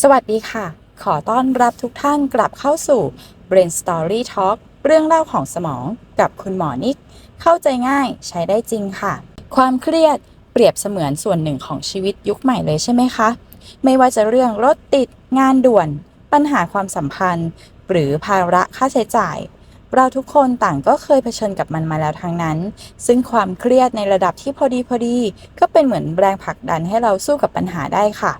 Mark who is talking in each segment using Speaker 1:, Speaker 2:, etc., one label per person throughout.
Speaker 1: สวัสดีค่ะ ขอต้อนรับทุกท่านกลับเข้าสู่ Brain Story Talk เรื่องเล่าของสมองกับคุณหมอนิก เข้าใจง่ายใช้ได้จริงค่ะ ความเครียดเปรียบเสมือนส่วนหนึ่งของชีวิตยุคใหม่เลยใช่ไหมคะ ไม่ว่าจะเรื่องรถติดงานด่วน ปัญหาความสัมพันธ์ หรือภาระค่าใช้จ่าย เราทุกคนต่างก็เคยเผชิญกับมันมาแล้วทางนั้น ซึ่งความเครียดในระดับที่พอดีพอดี ก็เป็นเหมือนแรงผลักดันให้เราสู้กับปัญหาได้ค่ะ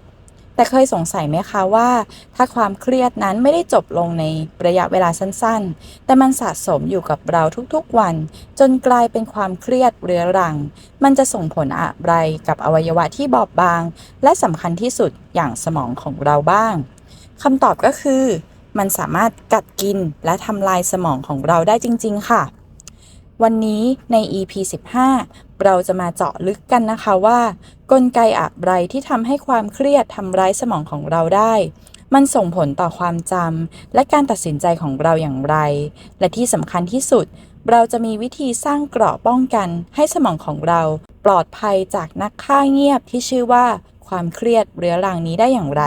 Speaker 1: แต่เคยสงสัยไหมคะว่า ถ้าความเครียดนั้นไม่ได้จบลงในระยะเวลาสั้นๆ แต่มันสะสมอยู่กับเราทุกๆวัน จนกลายเป็นความเครียดเรื้อรัง มันจะส่งผลอะไรกับอวัยวะที่บอบบาง และสำคัญที่สุดอย่างสมองของเราบ้างคำตอบก็คือ มันสามารถกัดกินและทำลายสมองของเราได้จริง ๆ ค่ะ วันนี้ใน EP 15 เราจะมาเจาะลึกกันนะคะว่า กลไกอะไรที่ทำให้ความเครียดทำร้ายสมองของเราได้ มันส่งผลต่อความจำและการตัดสินใจของเราอย่างไร และที่สำคัญที่สุด เราจะมีวิธีสร้างเกราะป้องกัน ให้สมองของเราปลอดภัยจากนักฆ่าเงียบที่ชื่อว่าความเครียดเรื้อรังนี้ได้อย่างไร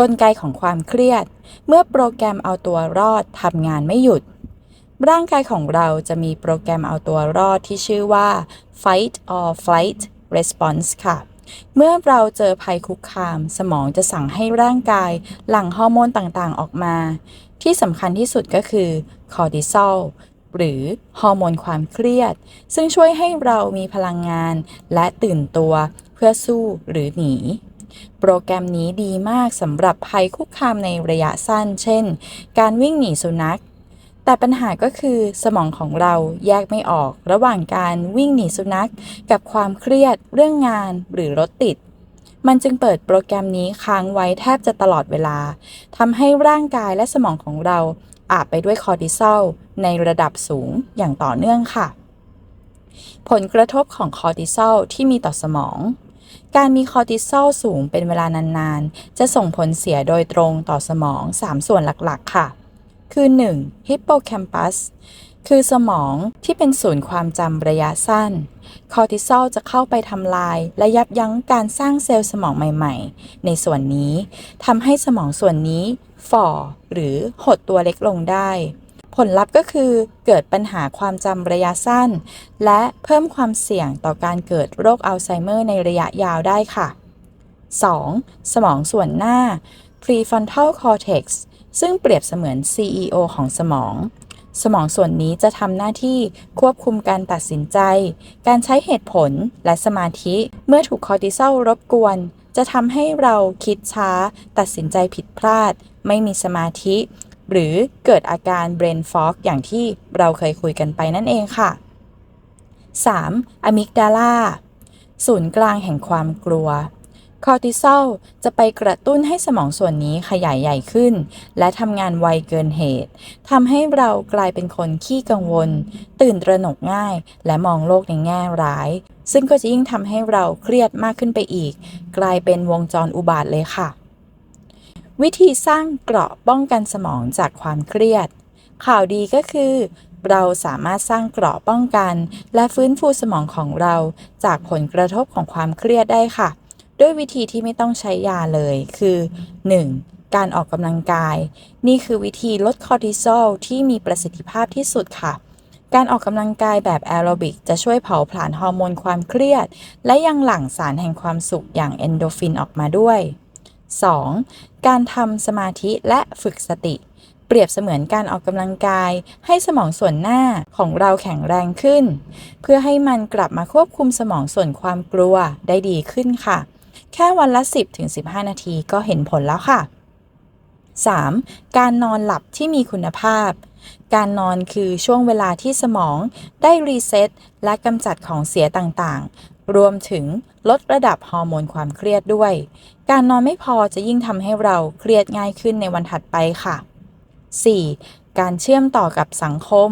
Speaker 1: กลไกของความเครียด เมื่อโปรแกรมเอาตัวรอดทำงานไม่หยุด ร่างกายของเราจะมีโปรแกรมเอาตัวรอดที่ชื่อว่า fight or flight response ค่ะ เมื่อเราเจอภัยคุกคาม สมองจะสั่งให้ร่างกายหลั่งฮอร์โมนต่างๆออกมา ที่สำคัญที่สุดก็คือคอร์ติซอลหรือฮอร์โมนความเครียด ซึ่งช่วยให้เรามีพลังงานและตื่นตัวเพื่อสู้หรือหนี โปรแกรมนี้ดีมากสำหรับภัยคุกคามในระยะสั้น เช่น การวิ่งหนีสุนัข แต่ปัญหาก็คือสมองของเราแยกไม่ออก ระหว่างการวิ่งหนีสุนัข กับความเครียด เรื่องงานหรือรถติด มันจึงเปิดโปรแกรมนี้ค้างไว้แทบจะตลอดเวลาทำให้ร่างกายและสมองของเราอาบไปด้วยคอร์ติซอลในระดับสูงอย่างต่อเนื่องค่ะ ผลกระทบของคอร์ติซอลที่มีต่อสมอง การมีคอร์ติซอลสูงเป็นเวลานานๆ จะส่งผลเสียโดยตรงต่อสมอง 3 ส่วนหลักๆ ค่ะ คือ 1. Hippocampus คือสมองที่เป็นศูนย์ความจำระยะสั้น คอร์ติซอลจะเข้าไปทำลาย และยับยั้งการสร้างเซลล์สมองใหม่ๆ ในส่วนนี้ทำให้สมองส่วนนี้ฝ่อหรือหดตัวเล็กลงได้ ผลลัพธ์ก็คือเกิดปัญหาความจำระยะสั้น และเพิ่มความเสี่ยงต่อการเกิดโรคอัลไซเมอร์ในระยะยาวได้ค่ะ 2. สมองส่วนหน้า prefrontal cortex ซึ่งเปรียบเสมือน CEO ของสมอง สมองส่วนนี้จะทำหน้าที่ควบคุมการตัดสินใจ การใช้เหตุผลและสมาธิ เมื่อถูกคอร์ติซอลรบกวน จะทำให้เราคิดช้า ตัดสินใจผิดพลาด ไม่มีสมาธิ หรือเกิดอาการ brain fog อย่างที่เราเคยคุยกันไปนั่นเองค่ะ 3. อะมิกดาลาศูนย์กลางแห่งความกลัว คอร์ติซอลจะไปกระตุ้นให้สมองส่วนนี้ขยายใหญ่ขึ้น และทำงานไวเกินเหตุทำให้เรากลายเป็นคนขี้กังวล ตื่นตระหนกง่าย และมองโลกในแง่ร้าย ซึ่งก็จะยิ่งทำให้เราเครียดมากขึ้นไปอีก กลายเป็นวงจรอุบาทเลยค่ะ วิธีสร้างเกราะป้องกันสมองจากความเครียด ข่าวดีก็คือ เราสามารถสร้างเกราะป้องกัน และฟื้นฟูสมองของเรา จากผลกระทบของความเครียดได้ค่ะ ด้วยวิธีที่ไม่ต้องใช้ยาเลยคือ 1. การออกกำลังกาย นี่คือวิธีลดคอร์ติซอลที่มีประสิทธิภาพที่สุดค่ะการออกกำลังกายแบบแอโรบิกจะช่วยเผาผลาญฮอร์โมนความเครียด และยังหลั่งสารแห่งความสุขอย่างเอนโดฟินออกมาด้วย 2. การทำสมาธิและฝึกสติ เปรียบเสมือนการออกกำลังกาย ให้สมองส่วนหน้าของเราแข็งแรงขึ้น เพื่อให้มันกลับมาควบคุมสมองส่วนความกลัวได้ดีขึ้นค่ะ แค่วันละ 10-15 นาทีก็เห็นผลแล้วค่ะ 3. การนอนหลับที่มีคุณภาพ การนอนคือช่วงเวลาที่สมองได้รีเซ็ตและกำจัดของเสียต่าง รวมถึงลดระดับฮอร์โมนความเครียดด้วย การนอนไม่พอจะยิ่งทำให้เราเครียดง่ายขึ้นในวันถัดไปค่ะ 4. การเชื่อมต่อกับสังคม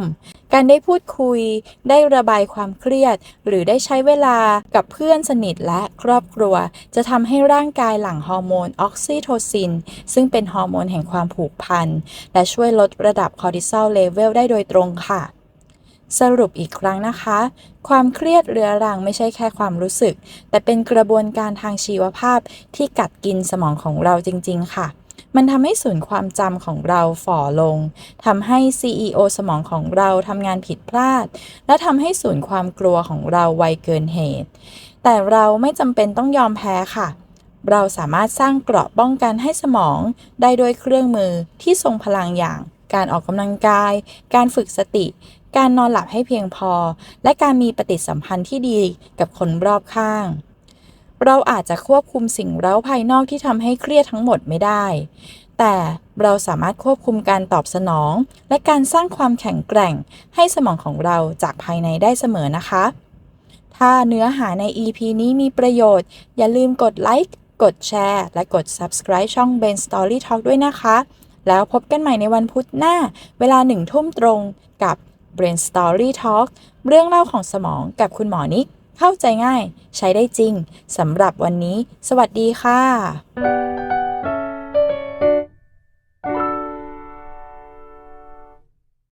Speaker 1: การได้พูดคุย ได้ระบายความเครียด หรือได้ใช้เวลากับเพื่อนสนิทและครอบครัว จะทำให้ร่างกายหลั่งฮอร์โมนออกซิโทซิน ซึ่งเป็นฮอร์โมนแห่งความผูกพัน และช่วยลดระดับคอร์ติซอลเลเวลได้โดยตรงค่ะ สรุปอีกครั้งนะคะ ความเครียดเรื้อรังไม่ใช่แค่ความรู้สึก แต่เป็นกระบวนการทางชีวภาพที่กัดกินสมองของเราจริง ๆ ค่ะ มันทำให้ศูนย์ความจำของเราฝ่อลงทำให้ CEO สมองของเราทำงานผิดพลาด และทำให้ศูนย์ความกลัวของเราไวเกินเหตุ แต่เราไม่จำเป็นต้องยอมแพ้ค่ะเราสามารถสร้างเกราะป้องกันให้สมองได้ด้วยเครื่องมือที่ทรงพลังอย่าง การออกกำลังกาย การฝึกสติ การนอนหลับให้เพียงพอ และการมีปฏิสัมพันธ์ที่ดีกับคนรอบข้าง เราอาจจะควบคุมสิ่งเร้าภายนอกที่ทำให้เครียดทั้งหมดไม่ได้ แต่เราสามารถควบคุมการตอบสนอง และการสร้างความแข็งแกร่งให้สมองของเราจากภายในได้เสมอนะคะ ถ้าเนื้อหาใน EP นี้มีประโยชน์ อย่าลืมกดไลค์กดแชร์ และกด subscribe ช่อง Ben Story Talk ด้วยนะคะ แล้วพบกันใหม่ในวันพุธหน้า เวลาหนึ่งทุ่มตรงกับ Brain Story Talk เรื่องเล่าของสมองกับคุณหมอนิกเข้าใจง่าย ใช้ได้จริงสำหรับวันนี้ สวัสดีค่ะ